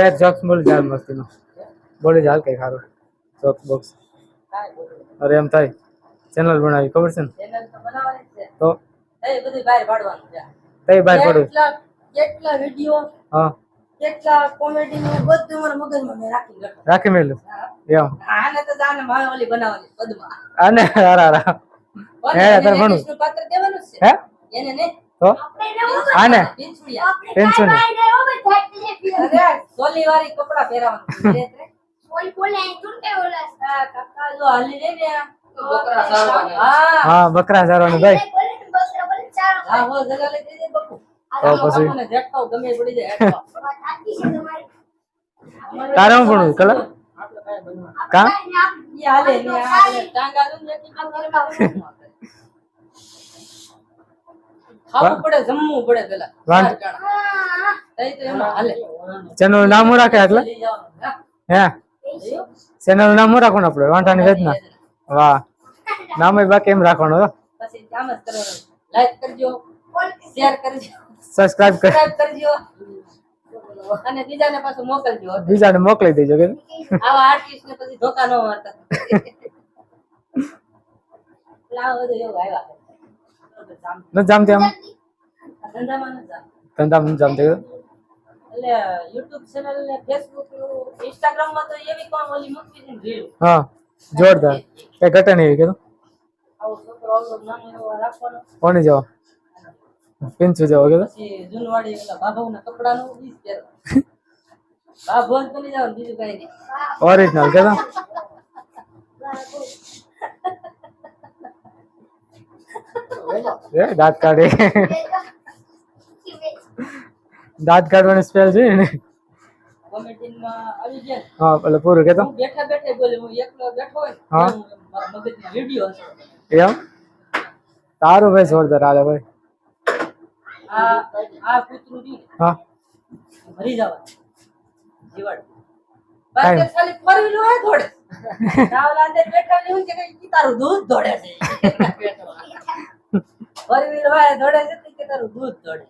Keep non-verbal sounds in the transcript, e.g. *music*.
એક જોક્સ બોલી જાય મસ્તીનો. બોલી જાય કઈ સારું જોક્સ બોક્સ. અરે એમ થાય. ચેનલ બનાવી ખબર છે ને? ચેનલ તો બનાવવાની છે. તો? એ બધું બહાર પાડવાનું છે. તઈ બહાર પડું કેટલા કેટલા વીડિયો હા. કેટલા કોમેડી નું બધું મારા મગજમાં મેં રાખી રાખી મેલું એમ. આને તો જાને મારે ઓલી બનાવવાની પદમાં. આને? હારા હારા. હે, એને ને? તો? આને ટેન્શન સોલી વાળી કપડા કાકા. જો હાલી ને બકરા સારવાના. હા હા બકરા ચારવાનું ભાઈ. હા હો જગા લઈ દેજે બકુ. તો પછી? બાપુને ઝટકો ગમે પડી જાય. *laughs* તારે શું ભણવું કલા આપણે કાંઈ બનવાનું. કા હાલે ને આ ટાંગા લઈને બેઠી બેઠી. બેઠી ખાવું પડે જમવું પડે પેલા. ચેનલ નામ હું રાખે એટલે હા. ચેનલ નામ હું રાખવાનું આપડે વાંટાની વેદના? વાહ. નામ બાકી એમ રાખવાનું લાઈક કરજો. શેર કરજો. સબસ્ક્રાઇબ કરી. સબસ્ક્રાઇબ કરજો. અને બીજાને પાછું મોકલજો. બીજાને મોકલી દેજો કે? આવા આર્ટિસ્ટ ને પછી ધોકા ન મારતા. *laughs* લાવો બધું એવું આવ્યા. જામ- ન જામતી આમ ધંધામાં નથી જામતી એટલે યુટ્યુબ ચેનલ ને ફેસબુક ઇન્સ્ટાગ્રામમાં તો એવી કોણ ઓલી મૂકી છે ને reel. હા જોરદાર. એ ઘટે નહીં કીધું? આવો છોકરો આવડો નાનો એવો રાખવાનો. કોની જવા? પિંચુ જવા કીધું? પછી જૂનવાડી ઓલા ભાભાઓના કપડાનું બીજ પહેરો. પહેરવાનું. જ બની બીજું કઈ નહીં. ઓરિજિનલ કીધું એ દાંત કાઢે. દાંત કાઢવાની સ્પેલ છે ને ને, હા એટલે પૂરું હું બેઠા બેઠા બોલે હું. એકલો બેઠો હોય હા. હું મગજમાં વીડિયો હશે એમ? તારું ભાઈ જોરદાર હાલે ભાઈ. આ આ કૂતરું રહ્યું હા. મરી જવા જીવડ. બાકી રાવલા અંદર બેઠા હોય કે કઈ તારું દૂધ દોડે છે. વ્હીલ હોય દોડે છે કે તારું દૂધ દોડે?